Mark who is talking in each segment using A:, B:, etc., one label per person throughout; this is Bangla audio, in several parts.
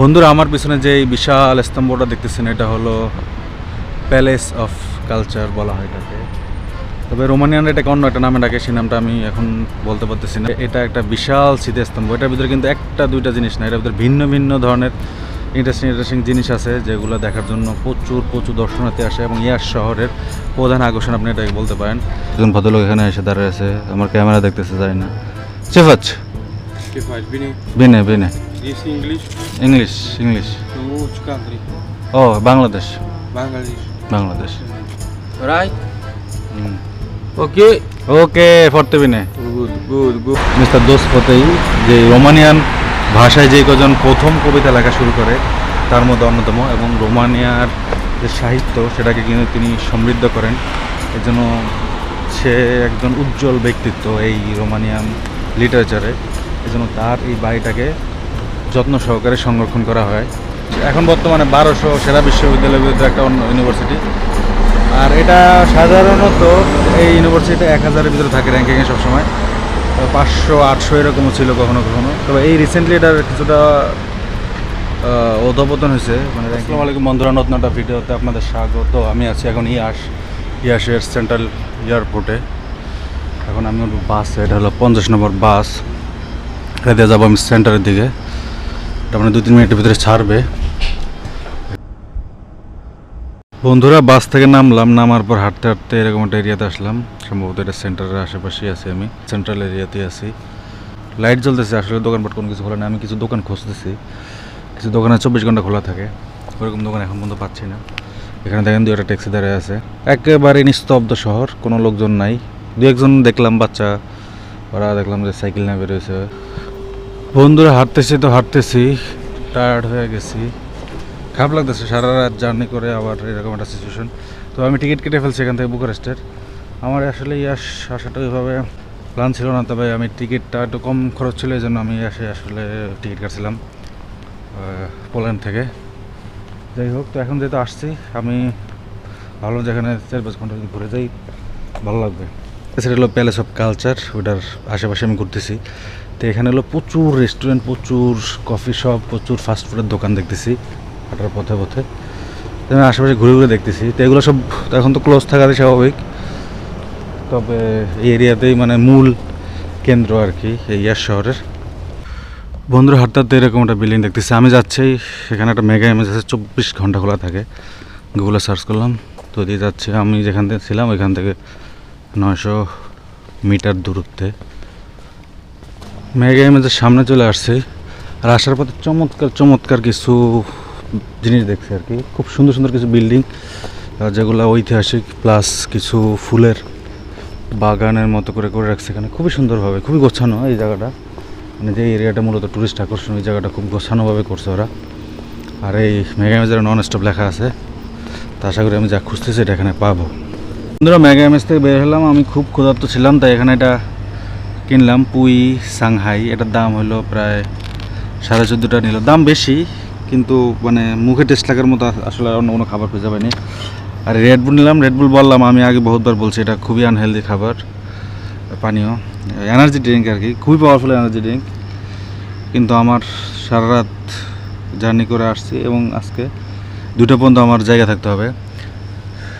A: বন্ধুরা, আমার পিছনে যে বিশাল স্তম্ভটা দেখতেছেন, এটা হলো প্যালেস অফ কালচার বলা হয় এটাকে। তবে রোমানিয়ান এটাকে অন্য একটা নামে ডাকে, সেই নামটা আমি এখন বলতে পারতেছি না। এটা একটা বিশাল স্মৃতিস্তম্ভ। এটার ভিতরে কিন্তু একটা দুইটা জিনিস না, এটার ভিতরে ভিন্ন ভিন্ন ধরনের ইন্টারেস্টিং ইন্টারেস্টিং জিনিস আছে, যেগুলো দেখার জন্য প্রচুর প্রচুর দর্শনার্থী আসে, এবং ইয়ার শহরের প্রধান আকর্ষণ, আপনি এটাকে বলতে পারেন। একজন ভদ্রলোক এখানে এসে দাঁড়িয়ে আছে, আমার ক্যামেরা দেখতেছে যাই না।
B: Faz? Bine.
A: Bene Bene
B: This English.
A: English English
B: To which country?
A: O Bangladesh
B: Bangladesh.
A: Bangladesh
B: Right?
A: Hmm
B: Okay.
A: ওকে ফরতে বিনে
B: Good, good, good.
A: মিস্টার দোস ফতেই যে রোমানিয়ান ভাষায় যে কজন প্রথম কবিতা লেখা শুরু করে তার মধ্যে অন্যতম এবং রোমানিয়ার যে সাহিত্য সেটাকে কিন্তু তিনি সমৃদ্ধ করেন এর জন্য সে একজন উজ্জ্বল ব্যক্তিত্ব এই রোমানিয়ান লিটারেচারে এই জন্য তার এই বাড়িটাকে যত্ন সহকারে সংরক্ষণ করা হয়। এখন বর্তমানে বারোশো সেরা বিশ্ববিদ্যালয়ের ভিতরে একটা অন্য ইউনিভার্সিটি। আর এটা সাধারণত এই ইউনিভার্সিটি এক হাজারের ভিতরে থাকে র্যাঙ্কিংয়ে সবসময়। পাঁচশো, আটশো এরকমও ছিল কখনো কখনো। তবে এই রিসেন্টলি এটার কিছুটা অধপতন হয়েছে মানে আসসালামু আলাইকুম বন্ধুরা একটা ভিডিওতে আপনাদের স্বাগত। আমি আছি এখন ইয়াস ইয়াসের সেন্ট্রাল এয়ারপোর্টে এখন আমি উঠবো বাসে, এটা হলো পঞ্চাশ নম্বর বাস। এটা দিয়ে যাব আমি সেন্টারের দিকে। এটা মানে দু তিন মিনিটের ভিতরে ছাড়বে। বন্ধুরা, বাস থেকে নামলাম। নামার পর হাঁটতে হাঁটতে এরকম একটা এরিয়াতে আসলাম। সম্ভবত এটা সেন্টারের আশেপাশেই আছি আমি। সেন্ট্রাল এরিয়াতে আছি। লাইট জ্বলতেছে। আসলে দোকানপাট কোনো কিছু খোলা নেই। আমি কিছু দোকান খুঁজতেছি। কিছু দোকানে চব্বিশ ঘণ্টা খোলা থাকে। ওরকম দোকান এখন পর্যন্ত পাচ্ছি না। এখানে দেখেন দু একটা ট্যাক্সি দাঁড়িয়ে আছে। একেবারে নিস্তব্ধ শহর। কোনো লোকজন নাই। দু একজন দেখলাম বাচ্চা। ওরা দেখলাম যে সাইকেল নিয়ে বেরোয়েছে বন্ধুরা, হাঁটতেছি তো হাঁটতেছি। টায়ার্ড হয়ে গেছি। খারাপ লাগতেছে, সারা রাত জার্নি করে আবার এরকম একটা সিচুয়েশন তো আমি টিকিট কেটে ফেলছি এখান থেকে বুকারেস্টের আমার আসলে ইয়াস আসাটা ওইভাবে প্ল্যান ছিল না, তবে আমি টিকিটটা একটু কম খরচ ছিল এই জন্য আমি আসে আসলে টিকিট কাটছিলাম পোল্যান্ড থেকে। যাই হোক, তো এখন যেহেতু আসছি, আমি ভালো যেখানে চার পাঁচ ঘণ্টা যদি ঘুরে যাই, ভালো লাগবে। সেটা হলো প্যালেস অফ কালচার ওটার আশেপাশে আমি ঘুরতেছি। তো এখানে হলো প্রচুর রেস্টুরেন্ট প্রচুর কফি শপ প্রচুর ফাস্ট ফুডের দোকান দেখতেছি, হাঁটার পথে পথে। আমি আশেপাশে ঘুরে ঘুরে দেখতেছি। তো এগুলো সব এখন তো ক্লোজ থাকারই স্বাভাবিক। তবে এই এরিয়াতেই মানে মূল কেন্দ্র আর কি, এই ইয়ার শহরের। বন্ধুরা হাঁটতে এরকম একটা বিল্ডিং দেখতেছি। আমি যাচ্ছি, সেখানে একটা মেগা ইমেজ আছে, চব্বিশ ঘণ্টা খোলা থাকে। গুগলে সার্চ করলাম, তো দিয়ে যাচ্ছি। আমি যেখান থেকে ছিলাম, ওইখান থেকে নয়শো মিটার দূরত্বে। মেগা ইমেজের সামনে চলে আসছি। আর আসার পথে চমৎকার চমৎকার কিছু জিনিস দেখছি আর কি। খুব সুন্দর সুন্দর কিছু বিল্ডিং যেগুলো ঐতিহাসিক প্লাস কিছু ফুলের বাগানের মতো করে করে রাখছে এখানে। খুবই সুন্দরভাবে, খুবই গোছানো এই জায়গাটা। মানে যে এরিয়াটা মূলত টুরিস্ট আকর্ষণ, ওই জায়গাটা খুব গোছানোভাবে করছে ওরা। আর এই মেগা ইমেজের নন স্টপ লেখা আছে। তা আশা করি আমি যা খুঁজতেছি এটা এখানে পাবো। বন্ধুরা মেগা ইমেজ থেকে বের হলাম। আমি খুব ক্ষুধার্ত ছিলাম, তাই এখানে এটা কিনলাম পুই, সাংহাই, এটার দাম হলো প্রায় সাড়ে চোদ্দোটা নিল। দাম বেশি, কিন্তু মানে মুখে টেস্ট লাগার মতো আস- আসলে অন্য কোনো খাবার খুঁজে পাইনি। আর রেডবুল নিলাম রেডবুল বললাম, আমি আগে বহুতবার বলছি, এটা খুবই আনহেলদি খাবার, পানীয় এনার্জি ড্রিঙ্ক আর কি, খুবই পাওয়ারফুল এনার্জি ড্রিঙ্ক কিন্তু আমার সারা রাত জার্নি করে আসছি এবং আজকে দুটো পর্যন্ত আমার জায়গা থাকতে হবে।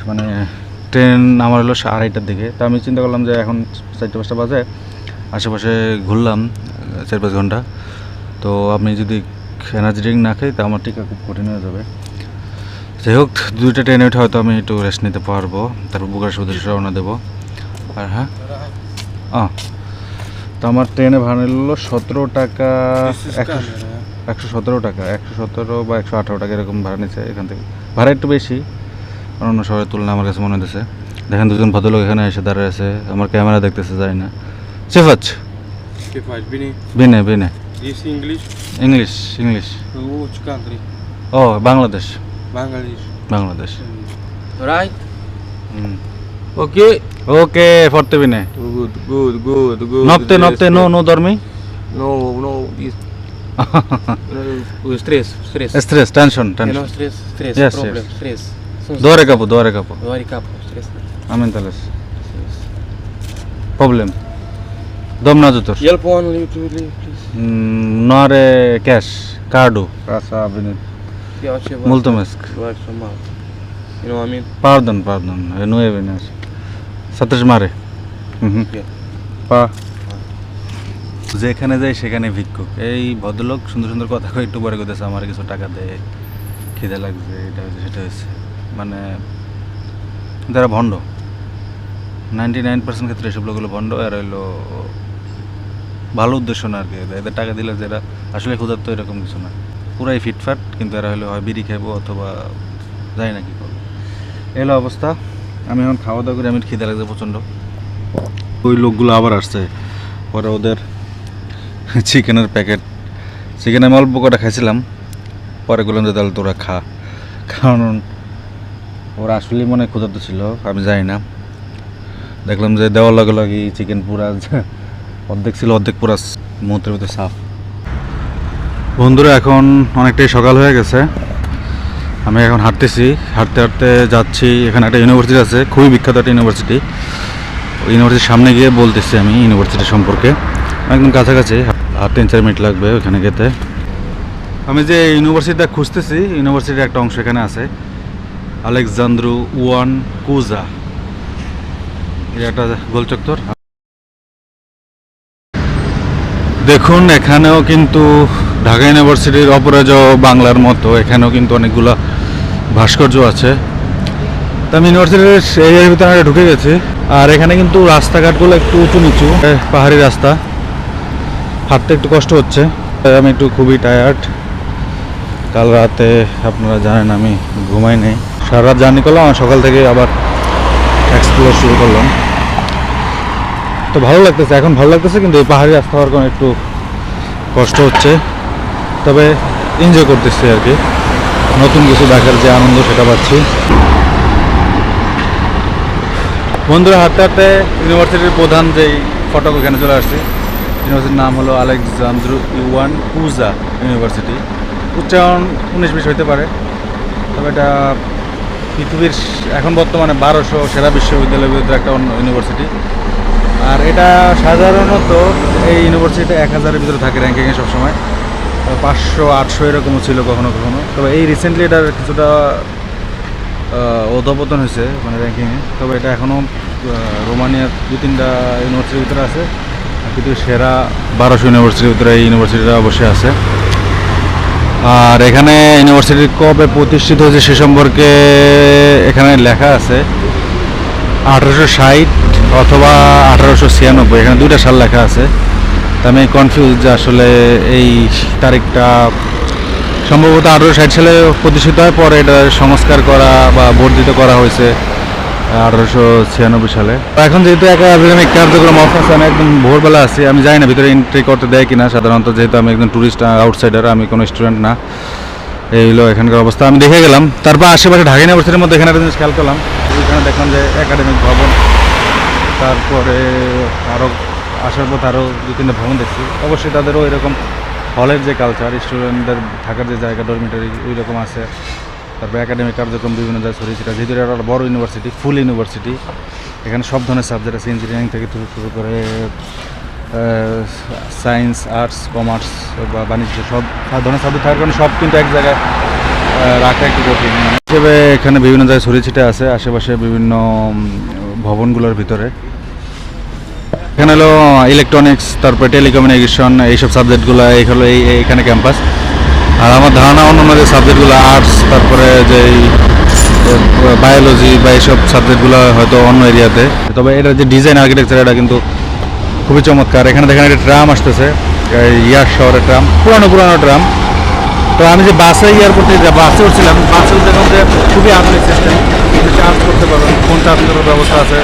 A: মানে ট্রেন আমার হলো আড়াইটার দিকে। তো আমি চিন্তা করলাম যে এখন চারটে পাঁচটা বাজে আশেপাশে ঘুরলাম চার পাঁচ ঘণ্টা। তো আমি যদি এনার্জি ড্রিঙ্ক না খাই তা আমার টিকা খুব কঠিন হয়ে যাবে। যাই হোক দুইটা ট্রেনে উঠে হয়তো আমি একটু রেস্ট নিতে পারব। তারপর বুকারের উদ্দেশ্যে রওনা দেবো। আর হ্যাঁ? তো আমার ট্রেনে ভাড়া নিল সতেরো টাকা একশো একশো সতেরো টাকা একশো সতেরো বা একশো আঠারো টাকা এরকম ভাড়া নিচ্ছে এখান থেকে। ভাড়া একটু বেশি অন্য শহরের তুলনায় আমার কাছে মনে হতেছে দেখেন দুজন ভদ্রলোক এখানে এসে দাঁড়িয়ে আছে আমার ক্যামেরা দেখতেছে যাই না।
B: Que faz? Bine.
A: বিনে বিনে
B: This English.
A: English English
B: To which
A: O Bangladesh
B: Bangladesh.
A: Bangladesh
B: Right?
A: Hmm
B: Okay.
A: ওকে ফরতে বিনে
B: Good, good, good, good.
A: নপ্তে নপ্তে no no দর্মি
B: No, no. This. no, stress, stress.
A: Stress tension tension
B: stress, stress,
A: Yes,
B: problem,
A: yes.
B: stress. So,
A: কাপো দোয়ারে কাপো
B: Very capo, stress.
A: আমিন তালেস. প্রবলেম দমনা জুতোর ক্যাশ কার্ডু। কাসা আবিন আমি পার্ডন পার্ডন নো
B: মারে।
A: পা। যেখানে যাই সেখানে ভিক্ষু। এই ভদ্রলোক সুন্দর সুন্দর কথা কয়ে একটু পরে কইতেছে আমার কিছু টাকা দেয় খিদে লাগছে এটা হচ্ছে সেটা হচ্ছে মানে যারা ভন্ড নাইনটি নাইন পার্সেন্ট ক্ষেত্রে এসব লোকগুলো ভন্ড আর রইল ভালো উদ্দেশ্য না আর কি। এদের টাকা দিলে যেটা আসলে ক্ষুধার্ত এরকম কিছু না। পুরাই ফিটফাট কিন্তু এরা হলো হয় বিড়ি খাব অথবা জানি না কী করব। এলো অবস্থা। আমি এখন খাওয়া দাওয়া করে আমি খিদে লাগছে প্রচণ্ড। ওই লোকগুলো আবার আসছে। পরে ওদের চিকেনের প্যাকেট। চিকেন আমি অল্প কটা খাইছিলাম। পরে বললাম যে, তাহলে তোরা খা। কারণ ওরা আসলেই মনে ক্ষুধার্ত ছিল, আমি জানি না। দেখলাম যে দেওয়ার লগে লগে চিকেন পুরা অর্ধেক ছিল, অর্ধেক পুরা মুহূর্তের ভিতরে সাফ। বন্ধুরা, এখন অনেকটাই সকাল হয়ে গেছে। আমি এখন হাঁটতেছি। হাঁটতে হাঁটতে যাচ্ছি। এখানে একটা ইউনিভার্সিটি আছে, খুবই বিখ্যাত একটা ইউনিভার্সিটি ইউনিভার্সিটির সামনে গিয়ে বলতেছি আমি ইউনিভার্সিটি সম্পর্কে। একদম কাছাকাছি আর তিন চার মিনিট লাগবে ওখানে যেতে আমি যে ইউনিভার্সিটিটা খুঁজতেছি ইউনিভার্সিটির একটা অংশ এখানে আছে। Alexandru Ioan Cuza. এটা একটা গোলচত্বর। দেখুন, এখানেও কিন্তু ঢাকা ইউনিভার্সিটির অপরাজ বাংলার মতো এখানেও কিন্তু অনেকগুলো ভাস্কর্য আছে। তো আমি ইউনিভার্সিটির এরিয়ার ভিতরে ঢুকে গেছি। আর এখানে কিন্তু রাস্তাঘাটগুলো একটু উঁচু নিচু পাহাড়ি রাস্তা। হাঁটতে একটু কষ্ট হচ্ছে। আমি একটু খুবই টায়ার্ড কাল রাতে আপনারা জানেন আমি ঘুমাই নেই। সারা রাত জার্নি করলাম সকাল থেকে আবার এক্সপ্লোর শুরু করলাম। তো ভালো লাগতেছে, এখন ভালো লাগতেছে, কিন্তু এই পাহাড়ি রাস্তা হওয়ার কারণে একটু কষ্ট হচ্ছে। তবে এনজয় করতেছি আর কি। নতুন কিছু দেখার যে আনন্দ সেটা পাচ্ছি। বন্ধুরা হাঁটতে হাঁটতে ইউনিভার্সিটির প্রধান যেই ফটক ওখানে চলে আসছে। ইউনিভার্সিটির নাম হলো আলেকজান্দ্রু ইউয়ান কুজা ইউনিভার্সিটি। উচ্চারণ উনিশ বিশ হইতে পারে। তবে এটা পৃথিবীর এখন বর্তমানে বারোশো সেরা বিশ্ববিদ্যালয়ের ভিতরে একটা অন্য ইউনিভার্সিটি। আর এটা সাধারণত এই ইউনিভার্সিটিতে এক হাজারের ভিতরে থাকে র্যাঙ্কিংয়ে সবসময়। পাঁচশো, আটশো এরকমও ছিল কখনো কখনো। তবে এই রিসেন্টলি এটার কিছুটা অধপতন হয়েছে মানে র্যাঙ্কিংয়ে তবে এটা এখনও রোমানিয়ার দু তিনটা ইউনিভার্সিটির ভিতরে আছে। পৃথিবীর সেরা বারোশো ইউনিভার্সিটির ভিতরে এই ইউনিভার্সিটিটা অবশ্যই আছে। আর এখানে ইউনিভার্সিটি কবে প্রতিষ্ঠিত হয়েছে সে সম্পর্কে এখানে লেখা আছে। আঠারোশো ষাট অথবা আঠারোশো ছিয়ানব্বই, এখানে দুইটা সাল লেখা আছে। তা আমি কনফিউজ যে আসলে এই তারিখটা সম্ভবত আঠারোশো ষাট সালে প্রতিষ্ঠিত হয়, পরে এটা সংস্কার করা বা বর্ধিত করা হয়েছে আঠারোশো ছিয়ানব্বই সালে। তো এখন যেহেতু একা একাডেমিক কার্যক্রম অফ আছে, আমি একদম ভোরবেলা আছি, আমি জানি না ভিতরে এন্ট্রি করতে দেয় কিনা, সাধারণত যেহেতু আমি একজন ট্যুরিস্ট আউটসাইডার আমি কোনো স্টুডেন্ট না। এই হলো এখানকার অবস্থা, আমি দেখে গেলাম। তারপর আশেপাশে ঢাকা ইউনিভার্সিটির মধ্যে এখানে একটা জিনিস খেয়াল করলাম এখানে দেখলাম যে একাডেমিক ভবন, তারপরে আরও আসার পথ আরও দু তিনটা ভবন দেখছি। অবশ্যই তাদেরও এরকম হলের যে কালচার স্টুডেন্টদের থাকার যে জায়গা ডরমিটারি ওই রকম আছে। তারপর একাডেমিক কার্যক্রম বিভিন্ন জায়গায় ছড়িয়ে ছিটা যেহেতু একটা বড় ইউনিভার্সিটি ফুল ইউনিভার্সিটি এখানে সব ধরনের সাবজেক্ট আছে ইঞ্জিনিয়ারিং থেকে শুরু করে সায়েন্স আর্টস কমার্স বা বাণিজ্য, সব ধরনের সাবজেক্ট থাকার কারণে সব কিন্তু এক জায়গায় রাখা একটু কঠিন। হিসেবে এখানে বিভিন্ন জায়গায় ছড়িয়ে ছিটে আছে, আশেপাশে বিভিন্ন ভবনগুলোর ভিতরে। এখানে হলো ইলেকট্রনিক্স তারপরে টেলিকমিউনিকেশন এইসব সাবজেক্টগুলো এই হলো, এই এখানে ক্যাম্পাস আর আমার ধারণা অন্য যে সাবজেক্টগুলো আর্টস তারপরে যে বায়োলজি বা এইসব সাবজেক্টগুলো হয়তো অন্য এরিয়াতে তবে এটা যে ডিজাইন আর্কিটেকচার এটা কিন্তু খুবই চমৎকার। এখানে দেখেন একটা ট্রাম আসতেছে ইয়ার শহরের ট্রাম পুরানো পুরানো ট্রাম তো আমি যে বাসে এয়ারপোর্টে বাসে উঠছিলাম, বাসে দেখলাম যে খুবই আধুনিক সিস্টেম চার্জ করতে পারবেন ফোন চার্জ করার ব্যবস্থা আছে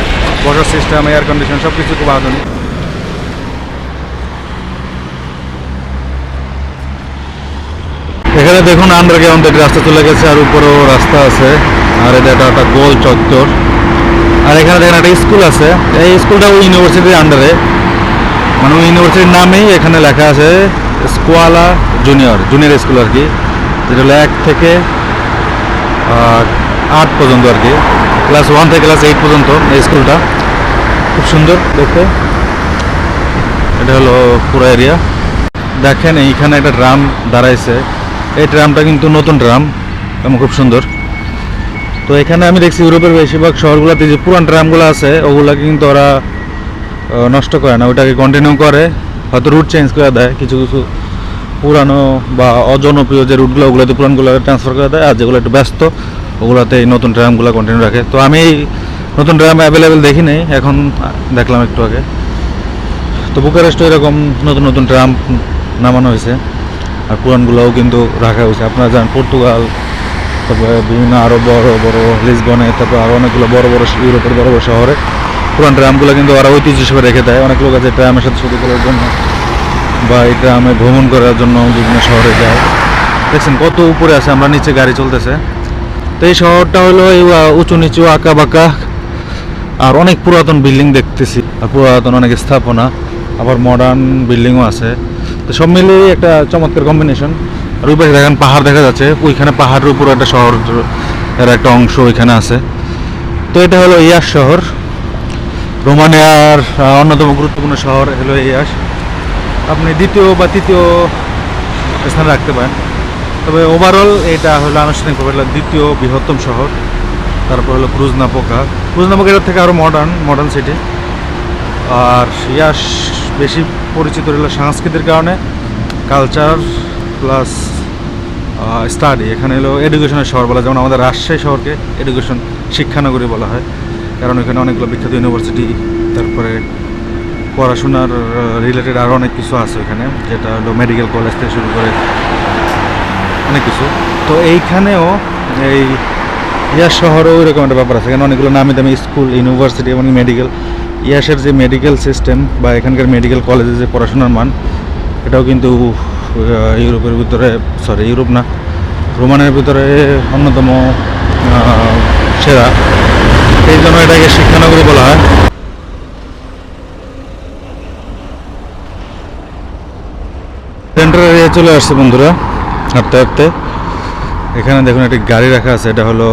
A: বসার সিস্টেম এয়ার কন্ডিশন সব কিছু খুব আধুনিক। এখানে দেখুন আন্ডারগ্রাউন্ড একটা রাস্তা চলে গেছে, আর উপরেও রাস্তা আছে। আর এটা একটা একটা গোল চত্বর। আর এখানে দেখেন একটা স্কুল আছে। এই স্কুলটা ওই ইউনিভার্সিটির আন্ডারে মানে ইউনিভার্সিটির নামেই এখানে লেখা আছে স্কোয়ালা জুনিয়র জুনিয়র স্কুল আর কি। যেটা হলো এক থেকে আট পর্যন্ত আর কি। ক্লাস ওয়ান থেকে ক্লাস এইট পর্যন্ত এই স্কুলটা। খুব সুন্দর দেখতে। এটা হলো পুরো এরিয়া দেখেন, এইখানে একটা ড্রাম দাঁড়াইছে। এই ট্রামটা কিন্তু নতুন ট্রাম এবং খুব সুন্দর। তো এখানে আমি দেখছি ইউরোপের বেশিরভাগ শহরগুলোতে যে পুরান ট্রামগুলো আছে, ওগুলাকে কিন্তু ওরা নষ্ট করে না ওটাকে কন্টিনিউ করে, হয়তো রুট চেঞ্জ করে দেয়, কিছু কিছু পুরানো বা অজনপ্রিয় যে রুটগুলো ওগুলোতে পুরানগুলো ট্রান্সফার করে দেয়, আর যেগুলো একটু ব্যস্ত, ওগুলোতে এই নতুন ট্রামগুলো কন্টিনিউ রাখে। তো আমি এই নতুন ট্রাম অ্যাভেলেবেল দেখি নেই, এখন দেখলাম একটু আগে। তো বুকারেস্টে এরকম নতুন নতুন ট্রাম নামানো হয়েছে, আর পুরানগুলোও কিন্তু রাখা হয়েছে। আপনারা জানেন, পর্তুগাল, তারপরে বিভিন্ন আরও বড় বড়, লিসবনে, তারপর আরও অনেকগুলো বড় বড়, ইউরোপের বড় বড় শহরে পুরান ট্রামগুলো কিন্তু ওরা ঐতিহ্য হিসেবে রেখে দেয়। অনেক লোক আছে ট্রামের সাথে ছবি করার জন্য বা এই ট্রামে ভ্রমণ করার জন্য বিভিন্ন শহরে যায়। দেখছেন কত উপরে আছে, আমরা নিচে গাড়ি চলতেছে। তো এই শহরটা হলো এই উঁচু নিচু আঁকা বাঁকা আর অনেক পুরাতন বিল্ডিং দেখতেছি। আর পুরাতন অনেক স্থাপনা, আবার মডার্ন বিল্ডিংও আছে। তো সব মিলিয়ে একটা চমৎকার কম্বিনেশন আর ওই পাশে দেখেন পাহাড় দেখা যাচ্ছে, ওইখানে পাহাড়ের উপর একটা শহর এর একটা অংশ ওইখানে আছে। তো এটা হলো ইয়াস শহর। রোমানিয়ার অন্যতম গুরুত্বপূর্ণ শহর হলো ইয়াস আপনি দ্বিতীয় বা তৃতীয় স্থানে রাখতে পারেন। তবে ওভারঅল এটা হলো আনুষ্ঠানিকভাবে হলো দ্বিতীয় বৃহত্তম শহর। তারপর হলো ক্রুজ নাপোকা ক্রুজ নাপোকা এটার থেকে আরও মডার্ন মডার্ন সিটি আর ইয়াস বেশি পরিচিত হলো সংস্কৃতির কারণে কালচার প্লাস স্টাডি এখানে হলো এডুকেশনের শহর বলা যেমন আমাদের রাজশাহী শহরকে এডুকেশন শিক্ষানগরী বলা হয়। কারণ এখানে অনেকগুলো বিখ্যাত ইউনিভার্সিটি তারপরে পড়াশোনার রিলেটেড আরও অনেক কিছু আছে এখানে, যেটা হলো মেডিকেল কলেজ থেকে শুরু করে অনেক কিছু। তো এইখানেও এই ইয়াস শহরেও এরকম একটা ব্যাপার আছে। এখানে অনেকগুলো নামি দামি স্কুল ইউনিভার্সিটি এবং মেডিকেল ইয়াসের যে মেডিকেল সিস্টেম বা এখানকার মেডিকেল কলেজের যে পড়াশোনার মান, এটাও কিন্তু ইউরোপের ভিতরে সরি ইউরোপ না, রোমানের ভিতরে অন্যতম সেরা। এই জন্য এটাকে শিক্ষানগরী বলা হয়। সেন্টার এরিয়া চলে আসছে বন্ধুরা, হাঁটতে হাঁটতে। এখানে দেখুন একটি গাড়ি রাখা আছে, এটা হলো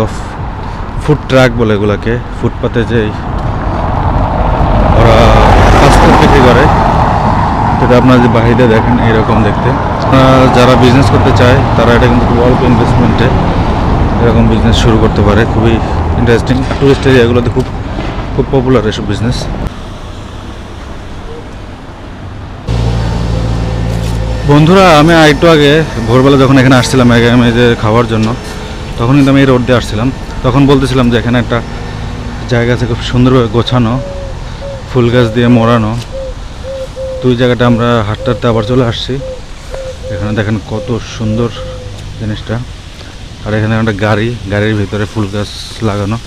A: ফুড ট্রাক বলে এগুলাকে। ফুটপাতে যেই ওরা ফাস্টফুড বিক্রি করে, সেটা আপনারা যে বাহিরে দেখেন এরকম দেখতে। আপনারা যারা বিজনেস করতে চায়, তারা এটা কিন্তু খুব অল্প ইনভেস্টমেন্টে এরকম বিজনেস শুরু করতে পারে। খুবই ইন্টারেস্টিং টুরিস্ট এরিয়াগুলোতে খুব খুব পপুলার এসব বিজনেস বন্ধুরা, আমি একটু আগে ভোরবেলা যখন এখানে আসছিলাম আমি যে খাওয়ার জন্য, তখন কিন্তু আমি এই রোড দিয়ে আসছিলাম। তখন বলতেছিলাম যে এখানে একটা জায়গা আছে খুব সুন্দরভাবে গোছানো, ফুল গাছ দিয়ে মোড়ানো। ওই জায়গাটা আমরা হাঁটতে হাঁটতে আবার চলে আসছি। এখানে দেখেন কত সুন্দর জিনিসটা। আর এখানে একটা গাড়ি, গাড়ির ভিতরে ফুল গাছ লাগানো।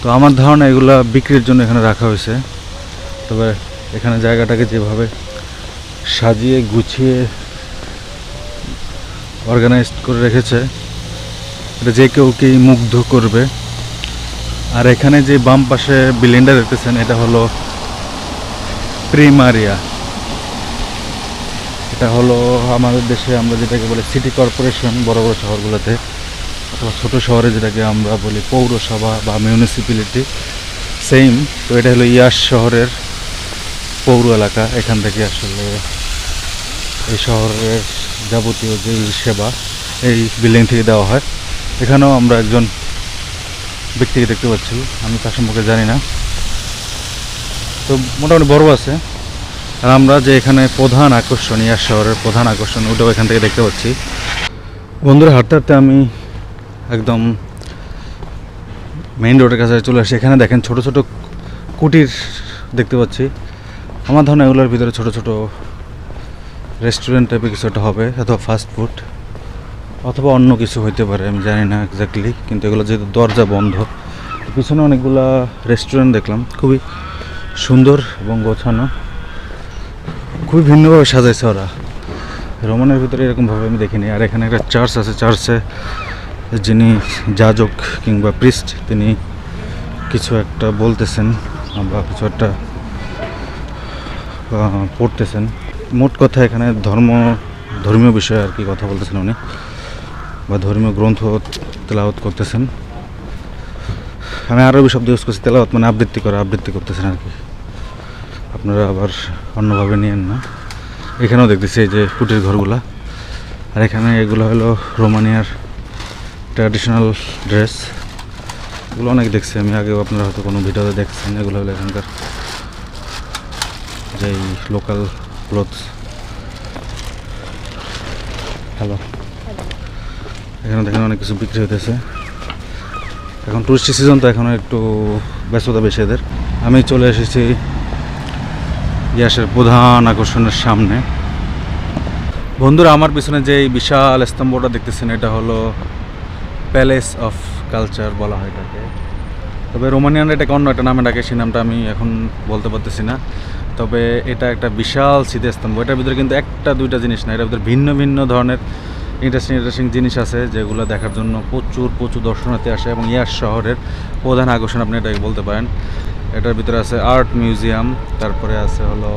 A: তো আমার ধারণা এগুলা বিক্রির জন্য এখানে রাখা হয়েছে। তবে এখানে জায়গাটাকে যেভাবে সাজিয়ে, গুছিয়ে অর্গানাইজ করে রেখেছে, এটা যে কেউ কি মুগ্ধ করবে। আর এখানে যে বাম পাশে বিল্ডিংটা দেখতেছেন, এটা হলো প্রিমারিয়া। এটা হলো আমাদের দেশে আমরা যেটাকে বলি সিটি কর্পোরেশন বড় বড় শহরগুলোতে। অথবা ছোটো শহরে যেটাকে আমরা বলি পৌরসভা বা মিউনিসিপ্যালিটি সেম তো এটা হলো ইয়াস শহরের পৌর এলাকা। এখান থেকে আসলে এই শহরের যাবতীয় যে সেবা, এই বিল্ডিং থেকে দেওয়া হয়। এখানেও আমরা একজন ব্যক্তিকে দেখতে পাচ্ছি, আমি তার সম্পর্কে জানি না। তো মোটামুটি বড় আছে। আর আমরা যে এখানে প্রধান আকর্ষণ ইয়ার শহরের প্রধান আকর্ষণ, ওটাও এখান থেকে দেখতে পাচ্ছি। বন্ধুরা, হাঁটতে হাঁটতে আমি একদম মেইন রোডের কাছে চলে আসছি এখানে দেখেন ছোট ছোট কুটির দেখতে পাচ্ছি। আমার ধারণা এগুলোর ভিতরে ছোট ছোট রেস্টুরেন্ট টাইপের কিছু একটা হবে, অথবা ফাস্ট ফুড অথবা অন্য কিছু হইতে পারে, আমি জানি না এক্স্যাক্টলি কিন্তু এগুলো যেহেতু দরজা বন্ধ, পিছনে অনেকগুলা রেস্টুরেন্ট দেখলাম। খুবই সুন্দর এবং গোছানো। খুবই ভিন্নভাবে সাজাইছে ওরা। রোমানের ভিতরে এরকমভাবে আমি দেখিনি। আর এখানে একটা চার্চ আছে চার্চে যিনি যাজক কিংবা প্রিস্ট তিনি কিছু একটা বলতেছেন বা কিছু একটা পড়তেছেন। মোট কথা এখানে ধর্ম, ধর্মীয় বিষয়ে আর কি কথা বলতেছেন উনি, বা ধর্মীয় গ্রন্থ তেলাওয়াত করতেছেন। আমি আরবি শব্দ ইউজ করছি, তেলাওয়াত মানে আবৃত্তি করা, আবৃত্তি করতেছেন আর কি। আপনারা আবার অন্যভাবে নিয়েন না। এখানেও দেখতেছি যে কুটির ঘরগুলা, আর এখানে এগুলো হলো রোমানিয়ার ট্র্যাডিশনাল ড্রেস এগুলো অনেক দেখছি, আমি আগেও আপনারা হয়তো কোনো ভিডিওতে দেখছেন, এগুলো হলো এখানকার যেই লোকাল ক্লোথস হ্যালো এখানে দেখেন অনেক কিছু বিক্রি হতেছে এখন টুরিস্ট সিজন তো এখন একটু ব্যস্ততা বেশি এদের। আমি চলে এসেছি ইয়াসের প্রধান আকর্ষণের সামনে। বন্ধুরা, আমার পিছনে যে বিশাল স্তম্ভটা দেখতেছেন, এটা হলো প্যালেস অফ কালচার বলা হয় এটাকে। তবে রোমানিয়ান এটাকে অন্য একটা নামে ডাকে সেই নামটা আমি এখন বলতে পারতেছি না। তবে এটা একটা বিশাল স্মৃতিস্তম্ভ। এটার ভিতরে কিন্তু একটা দুইটা জিনিস না, এটার ভিতরে ভিন্ন ভিন্ন ধরনের ইন্টারেস্টিং ইন্টারেস্টিং জিনিস আছে, যেগুলো দেখার জন্য প্রচুর প্রচুর দর্শনার্থী আসে এবং ইয়াস শহরের প্রধান আকর্ষণ, আপনি এটাকে বলতে পারেন। এটার ভিতরে আছে আর্ট মিউজিয়াম তারপরে আছে হলো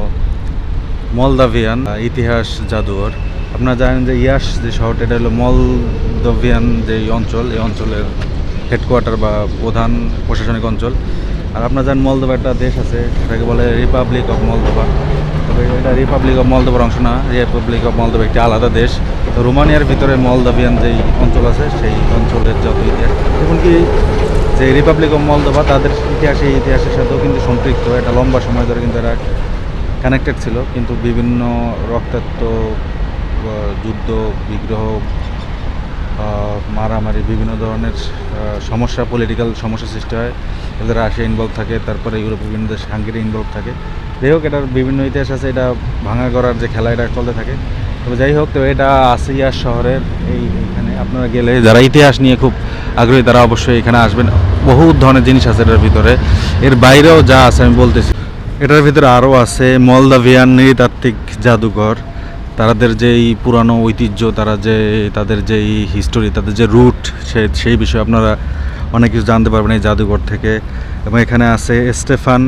A: মলদাভিয়ান, ইতিহাস জাদুঘর। আপনারা জানেন যে ইয়াস যে শহরটা, এটা হলো মলদভিয়ান যে অঞ্চল, এই অঞ্চলের হেডকোয়ার্টার বা প্রধান প্রশাসনিক অঞ্চল। আর আপনারা জানেন মলদোভা একটা দেশ আছে সেটাকে বলে রিপাবলিক অফ মলদোভা তবে এটা রিপাবলিক অফ মলদোভার অংশ না রিপাবলিক অফ মলদোভা একটি আলাদা দেশ। তো রোমানিয়ার ভিতরে মলদাভিয়ান যেই অঞ্চল আছে, সেই অঞ্চলের যত ইতিহাস। এমনকি যে রিপাবলিক অফ মলদোভা তাদের ইতিহাসে ইতিহাসের সাথেও কিন্তু সম্পৃক্ত। এটা লম্বা সময় ধরে কিন্তু এরা কানেক্টেড ছিল। কিন্তু বিভিন্ন রক্তাক্ত যুদ্ধ, বিগ্রহ মারামারি, বিভিন্ন ধরনের সমস্যা পলিটিক্যাল সমস্যা সৃষ্টি হয়। এদের রাশিয়া ইনভলভ থাকে, তারপরে ইউরোপ বিভিন্ন দেশ, হাঙ্গেরি ইনভলভ থাকে। যাই হোক, এটার বিভিন্ন ইতিহাস আছে, এটা ভাঙা করার যে খেলা, এটা চলতে থাকে। তবে যাই হোক, তো এটা আসিয়ার শহরের এই এখানে আপনারা গেলে, যারা ইতিহাস নিয়ে খুব আগ্রহী, তারা অবশ্যই এখানে আসবেন। বহু ধরনের জিনিস আছে এটার ভিতরে। এর বাইরেও যা আছে, আমি বলতেছি। এটার ভিতরে আরও আছে, মলদাভিয়ান নৃতাত্ত্বিক জাদুঘর। তাদের যেই পুরানো ঐতিহ্য, তারা যে, তাদের যেই হিস্টোরি তাদের যে রুট সে, সেই বিষয়ে আপনারা অনেক কিছু জানতে পারবেন এই জাদুঘর থেকে। এবং এখানে আছে Stefan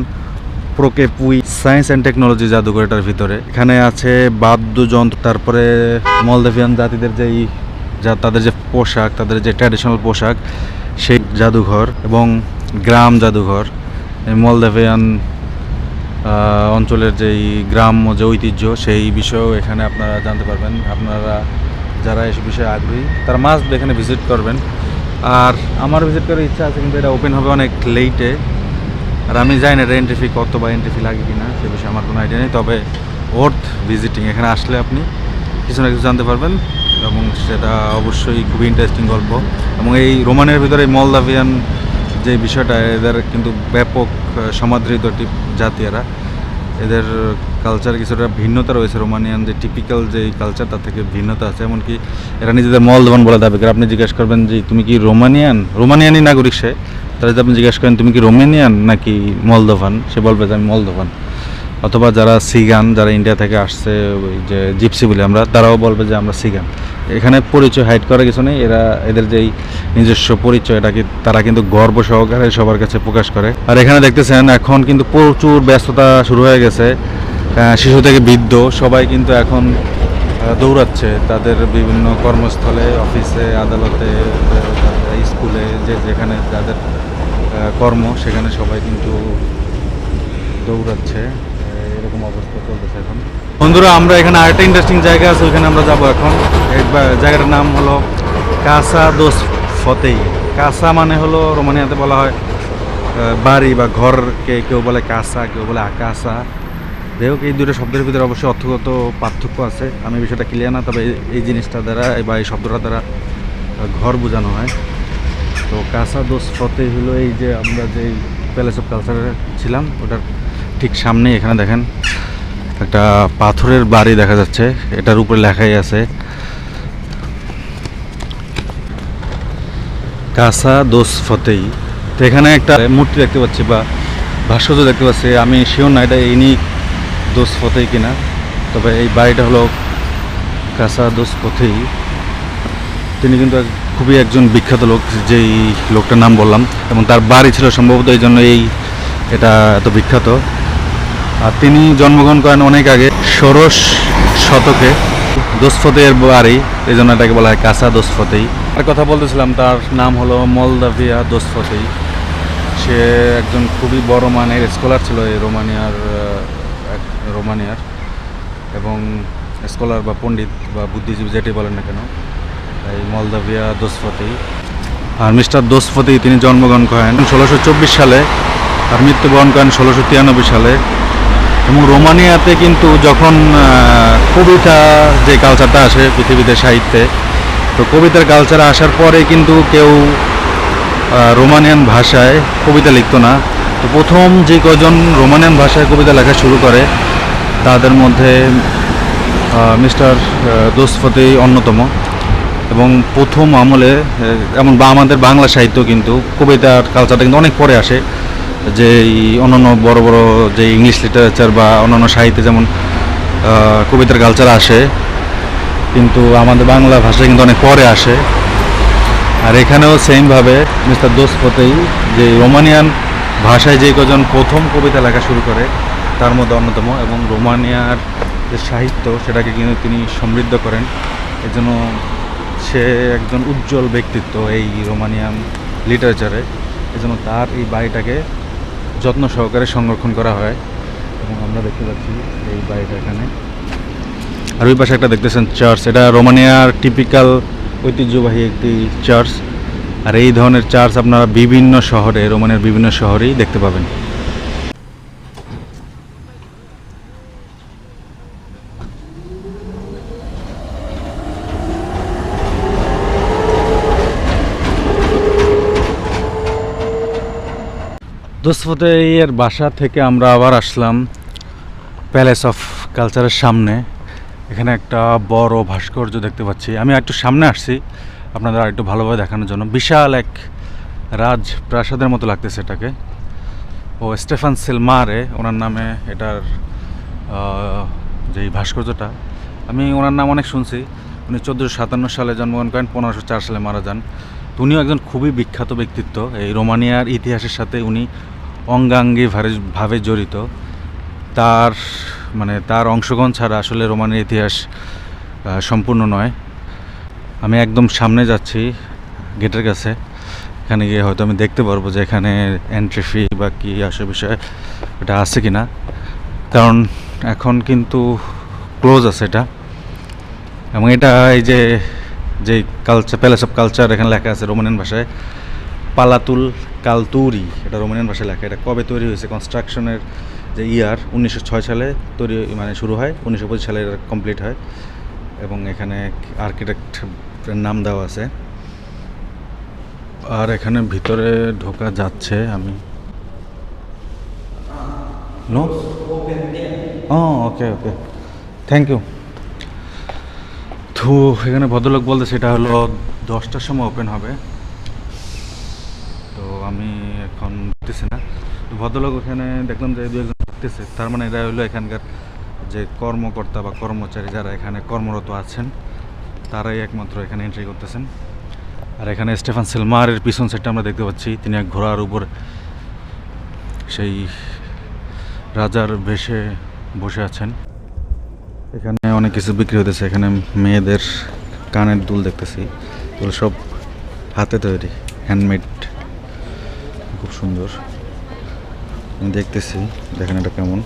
A: Procopiu science and technology জাদুঘরটার ভিতরে। এখানে আছে বাদ্যযন্ত্র, তারপরে মলদেভিয়ান জাতিদের যেই, যা, তাদের যে পোশাক, তাদের যে ট্র্যাডিশনাল পোশাক, সেই জাদুঘর এবং গ্রাম জাদুঘর। মলদেভিয়ান অঞ্চলের যেই গ্রাম্য যে ঐতিহ্য, সেই বিষয়েও এখানে আপনারা জানতে পারবেন। আপনারা যারা এসব বিষয়ে আগ্রহী, তারা মাস্ট এখানে ভিজিট করবেন। আর আমার ভিজিট করার ইচ্ছা আছে, কিন্তু এটা ওপেন হবে অনেক লেটে আর আমি জানি না এটা এন্ট্রি ফি কত বা এন্ট্রি ফি লাগে কি না সে বিষয়ে আমার কোনো আইডিয়া নেই। তবে ওর্থ ভিজিটিং এখানে আসলে আপনি কিছু না কিছু জানতে পারবেন। এবং সেটা অবশ্যই খুবই ইন্টারেস্টিং গল্প। এবং এই রোমানের ভিতরে মলদাভিয়ান যে বিষয়টা, এদের কিন্তু ব্যাপক সমাদৃত জাতি এরা এদের কালচার কিছুটা ভিন্নতা রয়েছে। রোমানিয়ান যে টিপিক্যাল যে কালচার তার থেকে ভিন্নতা আছে। এমনকি এরা নিজেদের মলদভান বলে দাবি করে। আপনি জিজ্ঞেস করবেন যে, তুমি কি রোমানিয়ান রোমানিয়ানই নাগরিক সে। তারা যদি আপনি জিজ্ঞেস করেন, তুমি কি রোমানিয়ান নাকি মলদোভান সে বলবে যে, আমি মলদভান অথবা যারা সিগান, যারা ইন্ডিয়া থেকে আসছে, ওই যে জিপসি বলি আমরা, তারাও বলবে যে আমরা সিগান। এখানে পরিচয় হাইড করার কিছু নেই, এরা এদের যেই নিজস্ব পরিচয়, এটা তারা কিন্তু গর্ব সহকারে সবার কাছে প্রকাশ করে। আর এখানে দেখতেছেন, এখন কিন্তু প্রচুর ব্যস্ততা শুরু হয়ে গেছে। শিশু থেকে বৃদ্ধ, সবাই কিন্তু এখন দৌড়াচ্ছে। তাদের বিভিন্ন কর্মস্থলে, অফিসে, আদালতে স্কুলে, যে যেখানে যাদের কর্ম, সেখানে সবাই কিন্তু দৌড়াচ্ছে। এরকম অবস্থা চলতেছে এখন। বন্ধুরা, আমরা এখানে আরেকটা ইন্টারেস্টিং জায়গা আছে, ওইখানে আমরা যাব এখন। জায়গাটার নাম হলো কাসা দোস ফতেই। কাসা মানে হলো রোমানিয়াতে বলা হয় বাড়ি বা ঘরকে কেউ বলে কাসা, কেউ বলে আকাশা যাই হোক, এই দুটো শব্দের ভিতরে অবশ্যই অর্থগত পার্থক্য আছে। আমি বিষয়টা ক্লিয়ার না, তবে এই- জিনিসটা দ্বারা বা এই শব্দটা দ্বারা ঘর বোঝানো হয়। তো কাসা দোস ফতে হলো এই যে আমরা যে প্যালেস অফ কালচারে ছিলাম, ওটার ঠিক সামনে এখানে দেখেন একটা পাথরের বাড়ি দেখা যাচ্ছে। এটার উপরে লেখাই আছে, কাসা দোস ফতেই। তো এখানে একটা মূর্তি দেখতে পাচ্ছি বা ভাস্কর্য দেখতে পাচ্ছি। আমি শিওর না এটা ইনি দোস ফতেই কিনা। তবে এই বাড়িটা হলো কাসা দোস ফতেই। তিনি কিন্তু খুবই একজন বিখ্যাত লোক, যেই লোকটার নাম বললাম। এবং তার বাড়ি ছিল সম্ভবত এই জন্য এই এটা এত বিখ্যাত। আর তিনি জন্মগ্রহণ করেন অনেক আগে, ষোড়শ শতকে, দোসফতের বাড়ি, এই জন্য এটাকে বলা হয় কাসা দোসফতেই। আর কথা বলতেছিলাম, তার নাম হলো মলদাভিয়া দোসফতেই। সে একজন খুবই বড় মানের স্কলার ছিল এই রোমানিয়ার রোমানিয়ার। এবং স্কলার বা পণ্ডিত বা বুদ্ধিজীবী যেটাই বলেন না কেন এই মলদাভিয়া দোসফতি আর মিস্টার দোসফতি তিনি জন্মগ্রহণ করেন ষোলোশো সালে, আর মৃত্যুবরণ করেন ষোলোশো সালে। এবং রোমানিয়াতে কিন্তু যখন কবিতা যে কালচারটা আসে পৃথিবীতে সাহিত্যে, তো কবিতার কালচার আসার পরে কিন্তু কেউ রোমানিয়ান ভাষায় কবিতা লিখতো না। তো প্রথম যে কজন রোমানিয়ান ভাষায় কবিতা লেখা শুরু করে, তাদের মধ্যে মিস্টার দোসফতি অন্যতম। এবং প্রথম আমলে এমন বা আমাদের বাংলা সাহিত্য কিন্তু কবিতার কালচারটা কিন্তু অনেক পরে আসে। যে অন্যান্য বড় বড় যে ইংলিশ লিটারেচার বা অন্যান্য সাহিত্যে যেমন কবিতার কালচার আসে, কিন্তু আমাদের বাংলা ভাষা কিন্তু অনেক পরে আসে। আর এখানেও সেমভাবে মিস্টার দোসফতেই যে রোমানিয়ান ভাষায় যে কজন প্রথম কবিতা লেখা শুরু করে, তার মধ্যে অন্যতম এবং রোমানিয়ার যে সাহিত্য সেটাকে কিন্তু তিনি সমৃদ্ধ করেন। এজন্য সে একজন উজ্জ্বল ব্যক্তিত্ব এই রোমানিয়ান লিটারেচারে এজন্য তার এই বাড়িটাকে যত্ন সহকারে সংরক্ষণ করা হয়। এবং আমরা দেখতে পাচ্ছি এই বাড়িটা এখানে। আর ওই পাশে একটা দেখতেছেন চার্চ। এটা রোমানিয়ার টিপিক্যাল ঐতিহ্যবাহী একটি চার্চ। আর এই ধরনের চার্চ আপনারা বিভিন্ন শহরে, রোমানিয়ার বিভিন্ন শহরেই দেখতে পাবেন। এর বাসা থেকে আমরা আবার আসলাম প্যালেস অফ কালচারের সামনে। এখানে একটা বড় ভাস্কর্য দেখতে পাচ্ছি। আমি একটু সামনে আসছি, আপনাদের একটু ভালোভাবে দেখানোর জন্য। বিশাল এক রাজ প্রাসাদের মতো লাগতেছে এটাকে। ও স্টেফান সিলমারে, ওনার নামে এটার যেই ভাস্কর্যটা, আমি ওনার নাম অনেক শুনছি। উনি চোদ্দোশো সাতান্ন সালে জন্মগ্রহণ করেন, পনেরোশো চার সালে মারা যান। উনিও একজন খুবই বিখ্যাত ব্যক্তিত্ব। এই রোমানিয়ার ইতিহাসের সাথে উনি অঙ্গাঙ্গি ভারে- ভাবে জড়িত। তার মানে তার অংশগ্রহণ ছাড়া আসলে রোমানের ইতিহাস সম্পূর্ণ নয়। আমি একদম সামনে যাচ্ছি গেটের কাছে। এখানে গিয়ে হয়তো আমি দেখতে পারব যে এখানে এন্ট্রি ফি বা কী আসে বিষয়ে এটা আছে কি না। কারণ এখন কিন্তু ক্লোজ আছে এটা। এবং এটা এই যে যে কালচার প্যালেস অফ কালচার এখানে লেখা আছে রোমানিয়ান ভাষায়। পালাতুল কালতুরি, এটা রোমানিয়ান ভাষায় লেখা। এটা কবে তৈরি হয়েছে? কনস্ট্রাকশনের যে ইয়ার উনিশশো ছয় সালে তৈরি মানে শুরু হয়, উনিশশো পঁচিশ সালে এটা কমপ্লিট হয়। এবং এখানে আর্কিটেক্টের নাম দেওয়া আছে। আর এখানে ভিতরে ঢোকা যাচ্ছে আমি। No okay okay thank you তো এখানে ভদ্রলোক বলতে সেটা হলো দশটার সময় ওপেন হবে তো আমি দেখতেছি না। ভদ্রলোক ওখানে দেখলাম যে দু একজন থাকতেছে তার মানে এরা হলো এখানকার যে কর্মকর্তা বা কর্মচারী যারা এখানে কর্মরত আছেন, তারাই একমাত্র এখানে এন্ট্রি করতেছেন। আর এখানে স্টেফান সেলমারের পিছন সাইডটা আমরা দেখতে পাচ্ছি। তিনি এক ঘোড়ার উপর সেই রাজার বেশে বসে আছেন। এখানে অনেক কিছু বিক্রি হতেছে এখানে মেয়েদের কানের দুল দেখতেছি। সব হাতে তৈরি হ্যান্ডমেড খুব সুন্দর। দেখতেছি, দেখেন এটা কেমন।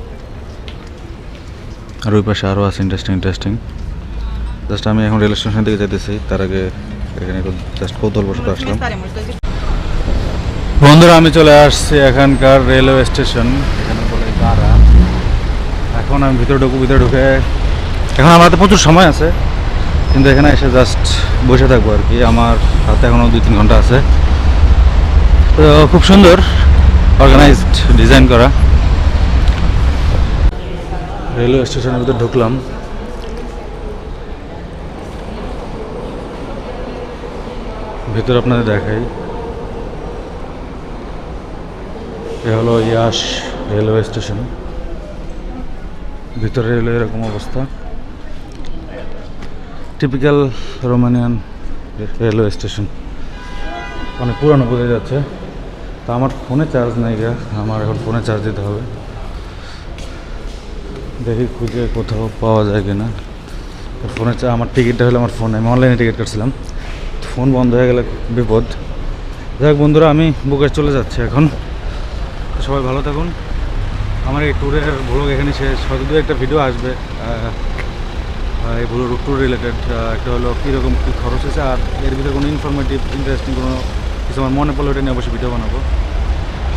A: আর ওই পাশে আরও আছে ইন্টারেস্টিং ইন্টারেস্টিং জাস্ট আমি এখন রেল স্টেশন দিকে যেতেছি তার আগে এখানে জাস্ট আসলাম
C: stare molto di
A: বন্ধুরা, আমি চলে আসছি এখানকার রেলওয়ে স্টেশন এখানে বলে গাড়া। এখন আমি ভিতরে ঢুকবো, ভিতরে ঢুকে। এখন আমার হাতে প্রচুর সময় আছে, কিন্তু এখানে এসে জাস্ট বসে থাকব আর কি। আমার হাতে এখনও দুই তিন ঘণ্টা আছে। তো খুব সুন্দর অর্গানাইজড ডিজাইন করা। রেলওয়ে স্টেশনের ভিতরে ঢুকলাম। ভিতরে আপনাদের দেখাই। এ হলো ইয়াস রেলওয়ে স্টেশন। ভিতরে রেলওয়ে এরকম অবস্থা। Typical Romanian railway station. অনেক পুরানো বোঝা যাচ্ছে। তো আমার ফোনে চার্জ নেই গা, আমার এখন ফোনে চার্জ দিতে হবে। দেখি খুঁজে কোথাও পাওয়া যায় কিনা। ফোনে আমার টিকিটটা হলো আমার ফোনে, আমি অনলাইনে টিকিট কাটছিলাম। ফোন বন্ধ হয়ে গেলে বিপদ। যাই হোক বন্ধুরা, আমি বুকে চলে যাচ্ছি এখন। সবাই ভালো থাকুন। আমার এই ট্যুরের ব্লগ এখানে শেষ। হয়তো একটা ভিডিও আসবে। এই এগুলো ট্যুর রিলেটেড একটা হলো কীরকম কী খরচ হয়েছে, আর এর ভিতরে কোনো ইনফরমেটিভ ইন্টারেস্টিং কোনো কিছু আমার মনে পড়লে ওটা নিয়ে অবশ্যই ভিডিও বানাবো।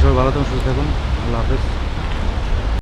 A: সবাই ভালো থাকুন, সুস্থ থাকুন। আল্লাহ হাফেজ।